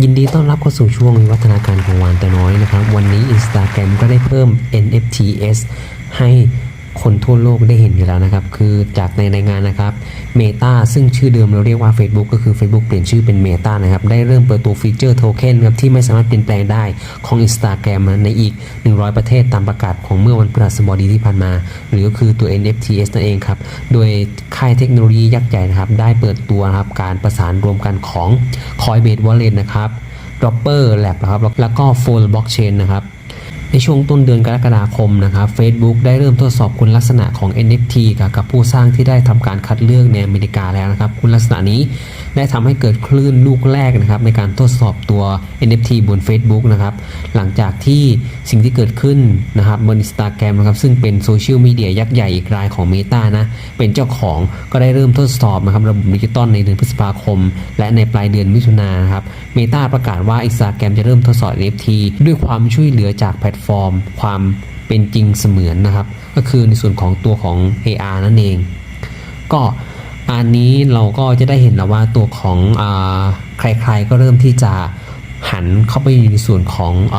ยินดีต้อนรับเข้าสู่ช่วงวิวัฒนาการของวานตัวน้อยนะครับ วันนี้ Instagram ก็ได้เพิ่ม NFTs ให้ คนทั่วโลกได้เห็นอยู่แล้วนะครับ คือจากในรายงานนะครับ Meta ซึ่งชื่อเดิมเราเรียกว่า Facebook ก็คือ Facebook เปลี่ยนชื่อเป็น Meta นะครับ ได้เริ่มเปิดตัวฟีเจอร์โทเค็นครับที่ไม่สามารถเปลี่ยนแปลงได้ของ Instagram ในอีก 100 ประเทศตามประกาศของเมื่อวันพฤหัสบดีที่ผ่านมา หรือก็คือตัว NFTs นั่นเองครับ โดยค่ายเทคโนโลยียักษ์ใหญ่นะครับ ได้เปิดตัวครับการประสานรวมกันของ Coinbase Wallet นะครับ Dropper Lab นะครับแล้วก็ Full Blockchain นะครับ ในช่วงต้นเดือนกรกฎาคมนะครับ Facebook ได้เริ่มทดสอบคุณลักษณะของ NFT กับกับผู้สร้างที่ได้ทำการคัดเลือกในอเมริกาแล้วนะครับ คุณลักษณะนี้ได้ทำให้เกิดคลื่นลูกแรกนะครับในการทดสอบตัว NFT บน Facebook นะครับหลังจากที่สิ่งที่เกิดขึ้นนะครับบน Instagram นะครับซึ่งเป็นโซเชียลมีเดียยักษ์ใหญ่อีกรายของ Meta นะเป็นเจ้าของก็ได้เริ่มทดสอบนะครับระบบดิจิตอลในเดือนพฤษภาคม และในปลายเดือนมิถุนายนครับ Meta ประกาศว่า Instagram จะเริ่มทดสอบ NFT ด้วยความช่วยเหลือจากแพลตฟอร์ม ความเป็นจริงเสมือนนะครับ ก็คือในส่วนของตัวของ AR นั่นเอง ก็อันนี้เราก็จะได้เห็นแล้วว่าตัวของอใครๆก็เริ่มที่จะหันเข้าไปในส่วนของอ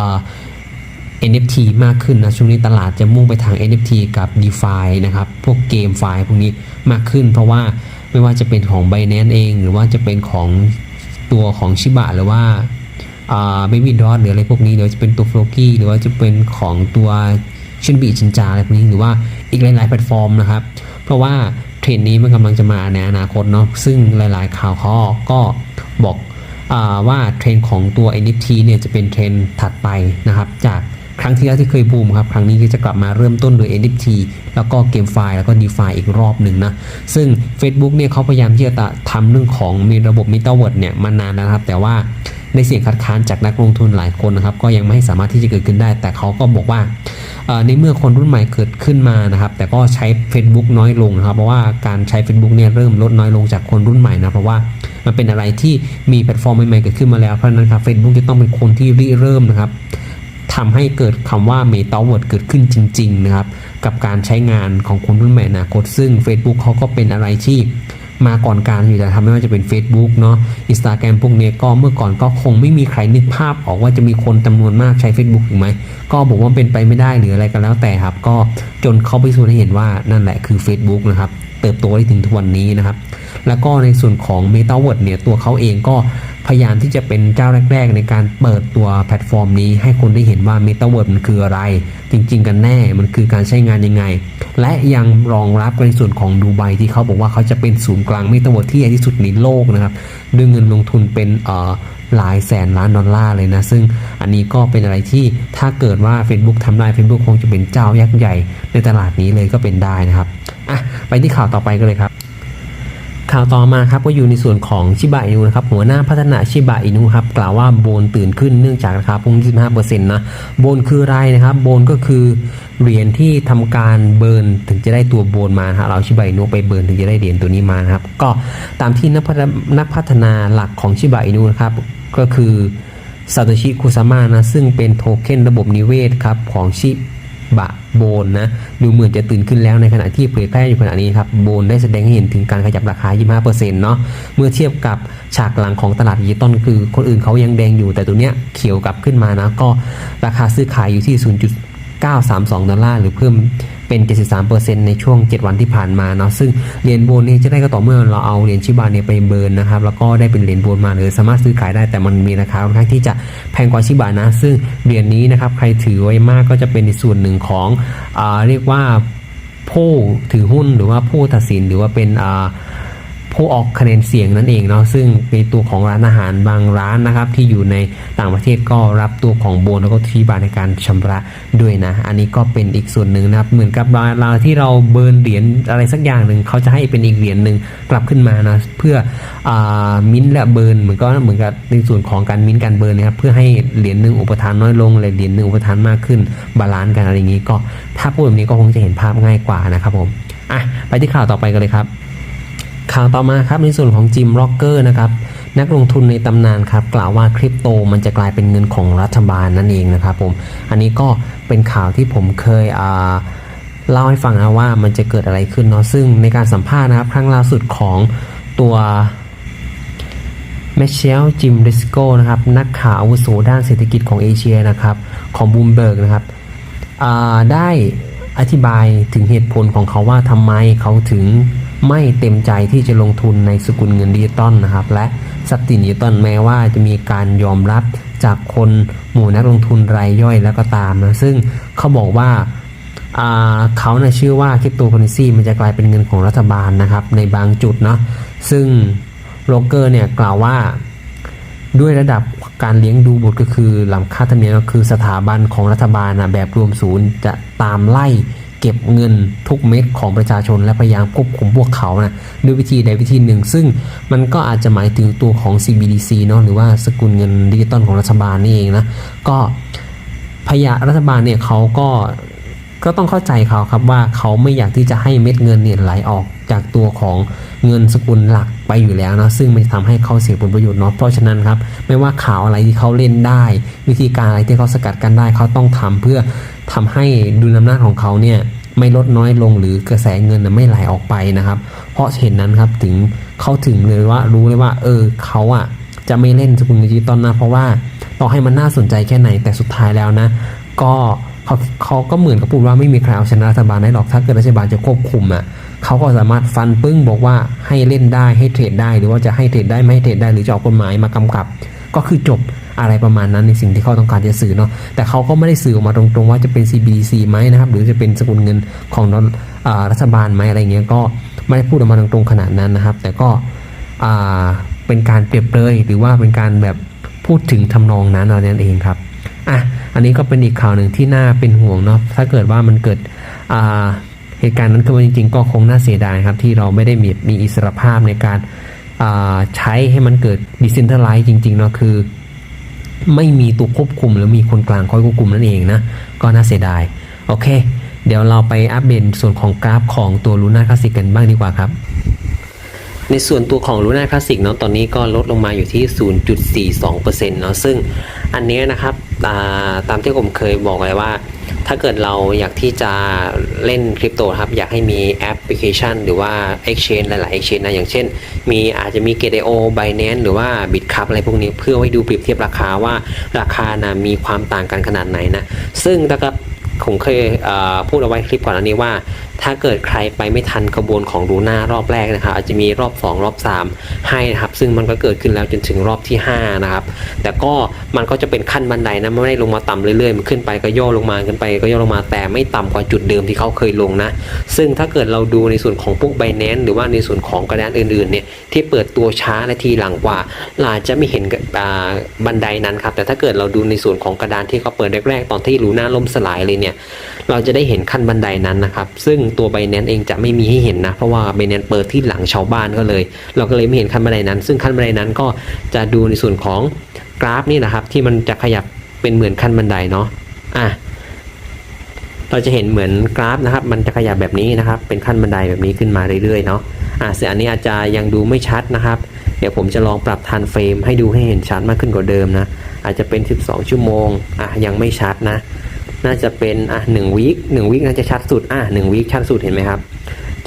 NFT มากขึ้นนะช่วงนี้ตลาดจะมุ่งไปทาง NFT กับ DeFi นะครับ พวกเกมไฟล์พวกนี้มากขึ้น เพราะว่าไม่ว่าจะเป็นของ Binance เอง หรือว่าจะเป็นของตัวของชิบะหรือว่า อ่า Baby Dot หรืออะไรพวกนี้หรือว่าจะเป็นตัว f l o k y หรือว่าจะเป็นของตัวชินบีชินจาอะไรพวกนี้หรือว่าอีกหลาย ๆ แพลตฟอร์มนะครับ เพราะว่าเทรนนี้มันกำลังจะมาในอนาคตเนาะซึ่งหลาย ๆ ข่าวข้อก็บอกอว่าเทรนของตัว NFT เนี่ยจะเป็นเทรนถัดไปนะครับ จากครั้งที่แล้วที่เคยบูมครับ ครั้งนี้ก็จะกลับมาเริ่มต้นโดย NFT แล้วก็เกมไฟล์แล้วก็ DeFi อีกรอบหนึ่งนะ ซึ่ง Facebook เนี่ยเขาพยายามที่จะทำเรื่องของมีระบบ Metaverse เนี่ยมานานแล้วนะครับ แต่ว่า ในเสียงคัดค้านจากนักลงทุนหลายคนนะครับ ก็ยังไม่สามารถที่จะเกิดขึ้นได้ แต่เขาก็บอกว่าในเมื่อคนรุ่นใหม่เกิดขึ้นมานะครับ แต่ก็ใช้ Facebook น้อยลงนะครับ เพราะว่าการใช้ Facebook เนี่ยเริ่มลดน้อยลงจากคนรุ่นใหม่นะเพราะว่ามันเป็นอะไรที่มีแพลตฟอร์มใหม่ๆเกิดขึ้นมาแล้วเพราะนั้นครับ Facebook จะต้องเป็นคนที่ริเริ่มนะครับทำให้เกิดคำว่า Metaverse เกิดขึ้นจริง ๆ นะครับ กับการใช้งานของคนรุ่นใหม่อนาคตซึ่ง Facebook เขาก็เป็นอะไรที่ มาก่อนการอยู่แต่ทำไม่ว่าจะเป็น Facebook เนาะอินสตาแกรมพวกเนี้ยก็เมื่อก่อนก็คงไม่มีใครนึกภาพออกว่าจะมีคนจำนวนมากใช้ Facebook ถูกไหม ก็บอกว่าเป็นไปไม่ได้หรืออะไรก็แล้วแต่ครับ ก็จนเขาไปสู่ให้เห็นว่านั่นแหละคือ Facebook นะครับ เติบโตได้ถึงทุกวันนี้นะครับ แล้วก็ในส่วนของ m e t a w o r d เนี่ยตัวเขาเองก็ พยายามที่จะเป็นเจ้าแรก ๆ ในการเปิดตัวแพลตฟอร์มนี้ ให้คนได้เห็นว่า Metaverse มันคืออะไร จริง ๆ กันแน่มันคือการใช้งานยังไง และยังรองรับในส่วนของดูไบที่เขาบอกว่าเขาจะเป็นศูนย์กลาง Metaverse ที่ใหญ่ที่สุดในโลกนะครับด้วยเงินลงทุนเป็นเอ่อหลายแสนล้านดอลลาร์เลยนะ ซึ่งอันนี้ก็เป็นอะไรที่ถ้าเกิดว่า Facebook ทำได้ Facebook คงจะเป็นเจ้ายักษ์ใหญ่ในตลาดนี้เลยก็เป็นได้นะครับอะไปที่ข่าวต่อไปกันเลยครับ ข่าวต่อมาครับก็อยู่ในส่วนของชิบะอินุนะครับหัวหน้าพัฒนาชิบะอินุครับกล่าวว่าโบนตื่นขึ้นเนื่องจากราคาพุ่ง 25%นะโบนคืออะไรนะครับโบนก็คือเหรียญที่ทำการเบิร์นถึงจะได้ตัวโบนมานะฮะเราชิบะอินุไปเบิร์นถึงจะได้เหรียญตัวนี้มาครับก็ตามที่นักพัฒนักพัฒนาหลักของชิบะอินุนะครับก็คือซาโตชิคุซามะนะซึ่งเป็นโทเค็นระบบนิเวศครับของชิ บะโบนนะดูเหมือนจะตื่นขึ้นแล้วในขณะที่เผยแพร่อยู่ขณะนี้ครับโบนได้แสดงให้เห็นถึงการขยับราคา 25%เนาะเมื่อเทียบกับฉากหลังของตลาดยีตอนคือ คนอื่นเขายังแดงอยู่แต่ตัวเนี้ยเขียวกลับขึ้นมานะก็ราคาซื้อขายอยู่ที่ 0.932 ดอลลาร์หรือเพิ่ม เป็น 73%ในช่วง 7 วันที่ผ่านมาเนาะซึ่งเหรียญโบนนี่จะได้ก็ต่อเมื่อเราเอาเหรียญชิบาเนี่ยไปเบิร์นนะครับแล้วก็ได้เป็นเหรียญโบนมาหรือสามารถซื้อขายได้แต่มันมีราคาค่อนข้างที่จะแพงกว่าชิบานะ ซึ่งเหรียญนี้นะครับใครถือไว้มากก็จะเป็นในส่วนหนึ่งของอเรียกว่าผู้ถือหุ้นหรือว่าผู้ตัดสินหรือว่าเป็นอ่า ผู้ออกคะแนนเสียงนั่นเองเนาะซึ่งเป็นตัวของร้านอาหารบางร้านนะครับ ที่อยู่ในต่างประเทศก็รับตัวของโบนแล้วก็ที่บาในการชำระด้วยนะ อันนี้ก็เป็นอีกส่วนหนึ่งนะครับ เหมือนกับเวลาที่เราเบิร์นเหรียญอะไรสักอย่างหนึ่งเขาจะให้เป็นอีกเหรียญหนึ่งกลับขึ้นมานะเพื่ออมิ้นและเบิร์นเหมือนก็เหมือนกับในส่วนของการมิ้นการเบิร์นนะครับเพื่อให้เหรียญหนึ่งอุปทานน้อยลงเลยเหรียญหนึ่งอุปทานมากขึ้นบาลานซ์กันอะไรอย่างนี้ก็ถ้าพูดแบบนี้ก็คงจะเห็นภาพง่ายกว่านะครับผมอะไปที่ข่าวต่อไปกันเลยครับ ข่าวต่อมาครับในส่วนของจิมร็อกเกอร์นะครับนักลงทุนในตำนานครับกล่าวว่าคริปโตมันจะกลายเป็นเงินของรัฐบาลนั่นเองนะครับผมอันนี้ก็เป็นข่าวที่ผมเคยอ่าเล่าให้ฟังนะว่ามันจะเกิดอะไรขึ้นเนาะซึ่งในการสัมภาษณ์นะครับครั้งล่าสุดของตัวแมชเชลจิมริสโกนะครับนักข่าวอาวุโสด้านเศรษฐกิจของเอเชียนะครับของบูมเบิร์กนะครับอ่าได้อธิบายถึงเหตุผลของเขาว่าทำไมเขาถึง ไม่เต็มใจที่จะลงทุนในสกุลเงินดิจิตอลนะครับ และทรัพย์สินดิจิตอลแม้ว่าจะมีการยอมรับจากคนหมู่นักลงทุนรายย่อยแล้วก็ตามนะ ซึ่งเขาบอกว่าเขาเนะ่ยชื่อว่าคริปโตเคอเรนซีมันจะกลายเป็นเงินของรัฐบาลนะครับ ในบางจุดเนาะซึ่งโลเกอร์เนี่ยกล่าวว่าด้วยระดับการเลี้ยงดูบุตรก็คือหลังค่าธรรมเนียมก็คือสถาบันของรัฐบาลนะแบบรวมศูนย์จะตามไล่ เก็บเงินทุกเม็ดของประชาชน และพยายามควบคุมพวกเขานะด้วยวิธีใดวิธีหนึ่ง ซึ่งมันก็อาจจะหมายถึงตัวของ CBDC เนาะหรือว่าสกุลเงินดิจิตอลของรัฐบาลนี่เองนะก็พยารัฐบาลเนี่ยเขาก็ก็ต้องเข้าใจเขาครับว่าเขาไม่อยากที่จะให้เม็ดเงินเนี่ยไหลออกจากตัวของ เงินสกุลหลักไปอยู่แล้วนะซึ่งมันจะทำให้เขาเสียผลประโยชน์เนาะเพราะฉะนั้นครับไม่ว่าข่าวอะไรที่เขาเล่นได้ วิธีการอะไรที่เขาสกัดกันได้เขาต้องทำเพื่อทำให้ดุลอำนาจของเขาเนี่ยไม่ลดน้อยลงหรือกระแสเงินไม่ไหลออกไปนะครับ เพราะเห็นนั้นครับถึงเขาถึงเลยว่ารู้เลยว่า เออเขาอะจะไม่เล่นสกุลเงินดิจิตอลนะเพราะว่าต่อให้มันน่าสนใจแค่ไหนแต่สุดท้ายแล้วนะ ก็เขาเขาก็เหมือนกับพูดว่าไม่มีใครเอาชนะรัฐบาลได้หรอกถ้าเกิดรัฐบาลจะควบคุมอะ เขาก็สามารถฟันปึ้งบอกว่าให้เล่นได้ให้เทรดได้ หรือว่าจะให้เทรดได้ไม่ให้เทรดได้หรือจะออกกฎหมายมากำกับ ก็คือจบอะไรประมาณนั้นในสิ่งที่เขาต้องการจะสื่อเนาะแต่เขาก็ไม่ได้สื่อออกมาตรงๆ ว่าจะเป็น CBDC ไหมนะครับ หรือจะเป็นสกุลเงินของรัฐอ่ารัฐบาลไหมอะไรเงี้ยก็ไม่ได้พูดออกมาตรงๆขนาดนั้นนะครับ แต่ก็เป็นการเปรียบเลยหรือว่าเป็นการแบบพูดถึงทำนองนั้นอะไรนั่นเองครับอะอันนี้ก็เป็นอีกข่าวหนึ่งที่น่าเป็นห่วงเนาะถ้าเกิดว่ามันเกิดอ่า เหตุการณ์นั้นขึ้นมาจริงๆ ก็คงน่าเสียดายครับที่เราไม่ได้มีมีอิสรภาพในการใช้ให้มันเกิดดิเซนเทอร์ไลซ์จริงๆเนาะคือ ไม่มีตัวควบคุมหรือมีคนกลางคอยควบคุมนั่นเองนะ ก็น่าเสียดาย โอเค เดี๋ยวเราไปอัปเดตส่วนของกราฟของตัวลูน่าคลาสสิกกันบ้างดีกว่าครับ ในส่วนตัวของ Luna Classic เนาะตอนนี้ก็ลดลงมาอยู่ที่ 0.42%เนาะซึ่งอันนี้นะครับตาตามที่ผมเคยบอกไว้ว่า ถ้าเกิดเราอยากที่จะเล่นคริปโตครับ อยากให้มีแอปพลิเคชัน หรือว่า Exchange หลาย ๆ Exchange นะ อย่างเช่น มีอาจจะมี GTO Binance หรือว่า Bitcup อะไรพวกนี้เพื่อไว้ดูเปรียบเทียบราคาว่าราคานะมีความต่างกันขนาดไหนนะ ซึ่งถ้ากับผมเคยเพูดเอาไว้คลิปก่อนอันนี้ว่าถ้าเกิดใครไปไม่ทันขบวนของดูหน้ารอบแรกนะครับอาจจะมีรอบ 2 รอบ 3 ให้นะครับ ซึ่งมันก็เกิดขึ้นแล้วจนถึงรอบที่ 5 นะครับ แต่ก็มันก็จะเป็นขั้นบันไดนะไม่ได้ลงมาต่ำเรื่อยๆมันขึ้นไปก็ย่อลงมาขึ้นไปก็ย่อลงมาแต่ไม่ต่ำกว่าจุดเดิมที่เขาเคยลงนะ ซึ่งถ้าเกิดเราดูในส่วนของพวกไบแนนหรือว่าในส่วนของกระดานอื่นๆเนี่ยที่เปิดตัวช้าและทีหลังกว่าเราจะไม่เห็นอ่าบันไดนั้นครับแต่ถ้าเกิดเราดูในส่วนของกระดานที่เขาเปิดแรกๆตอนที่ลูน่าล่มสลายเลยเนี่ยเราจะได้เห็นขั้นบันไดนั้นนะครับ ซึ่งตัวไบแนนเองจะไม่มีให้เห็นนะ เพราะว่าไบแนนเปิดที่หลังชาวบ้านก็เลย เราก็เลยไม่เห็นขั้นบันไดนั้น ซึ่งขั้นบันไดนั้นก็จะดูในส่วนของกราฟนี่นะครับ ที่มันจะขยับเป็นเหมือนขั้นบันไดเนาะอะเราจะเห็นเหมือนกราฟนะครับ มันจะขยับแบบนี้นะครับ เป็นขั้นบันไดแบบนี้ขึ้นมาเรื่อยๆเนาะอะส่วนอันนี้อาจจะยังดูไม่ชัดนะครับ เดี๋ยวผมจะลองปรับทันเฟรมให้ดูให้เห็นชัดมากขึ้นกว่าเดิมนะอาจจะเป็น 12 ชั่วโมงอะยังไม่ชัดนะ น่าจะเป็นอะหนึ่งวีคหนึ่งวีคน่าจะชัดสุดอะหนึ่งวีคชัดสุดเห็นไหมครับ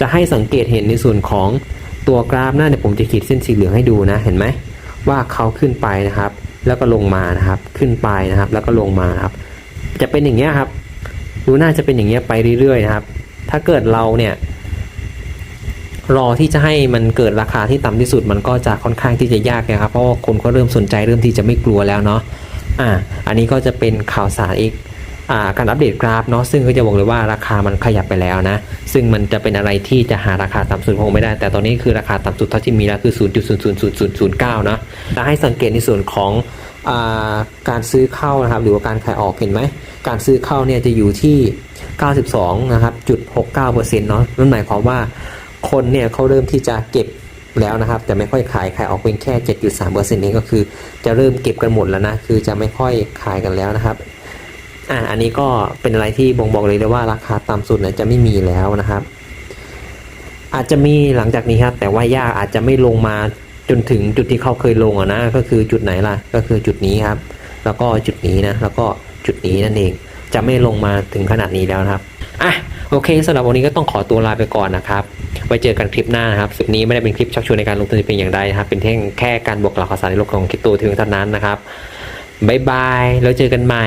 จะให้สังเกตเห็นในส่วนของตัวกราฟหน้าเนี่ยผมจะขีดเส้นสีเหลืองให้ดูนะเห็นไหมว่าเขาขึ้นไปนะครับ แล้วก็ลงมานะครับ ขึ้นไปนะครับ แล้วก็ลงมาครับ จะเป็นอย่างเงี้ยครับ ดูน่าจะเป็นอย่างเงี้ยไปเรื่อยๆนะครับ ถ้าเกิดเราเนี่ย รอที่จะให้มันเกิดราคาที่ต่ำที่สุด มันก็จะค่อนข้างที่จะยากนะครับ เพราะว่าคนก็เริ่มสนใจเริ่มที่จะไม่กลัวแล้วเนาะอ่าอันนี้ก็จะเป็นข่าวสารอีก การอัปเดตกราฟเนาะซึ่งก็จะบอกเลยว่าราคามันขยับไปแล้วนะ ซึ่งมันจะเป็นอะไรที่จะหาราคาต่ำสุดคงไม่ได้ แต่ตอนนี้คือราคาต่ำสุดเท่าที่มีแล้วคือ 0.00009นะแต่ให้สังเกตในส่วนของอาการซื้อเข้านะครับ หรือว่าการขายออกเห็นไหม การซื้อเข้าเนี่ยจะอยู่ที่ 92 นะครับจุด69เปอร์เซ็นต์เนาะนั่นหมายความว่าคนเนี่ยเขาเริ่มที่จะเก็บแล้วนะครับ แต่ไม่ค่อยขายขายออกเป็นแค่ 7.3เปอร์เซ็นต์นี้ก็คือ จะเริ่มเก็บกันหมดแล้วนะ คือจะไม่ค่อยขายกันแล้วนะครับ อ่าอันนี้ก็เป็นอะไรที่บ่งบอกเลยเลยว่าราคาต่ำสุดเนี่ยจะไม่มีแล้วนะครับ อาจจะมีหลังจากนี้ครับ แต่ว่ายากอาจจะไม่ลงมาจนถึงจุดที่เขาเคยลงอะนะก็คือจุดไหนล่ะ ก็คือจุดนี้ครับ แล้วก็จุดนี้นะ แล้วก็จุดนี้นั่นเอง จะไม่ลงมาถึงขนาดนี้แล้วนะครับอะโอเคสำหรับวันนี้ก็ต้องขอตัวลาไปก่อนนะครับไว้เจอกันคลิปหน้านะครับสุดนี้ไม่ได้เป็นคลิปชักชวนในการลงทุนเป็นอย่างใดนะครับ เป็นเพียงแค่การบอกกล่าวข่าวสารในโลกของคริปโตเพียงเท่านั้นนะครับบ๊ายบายแล้วเจอกันใหม่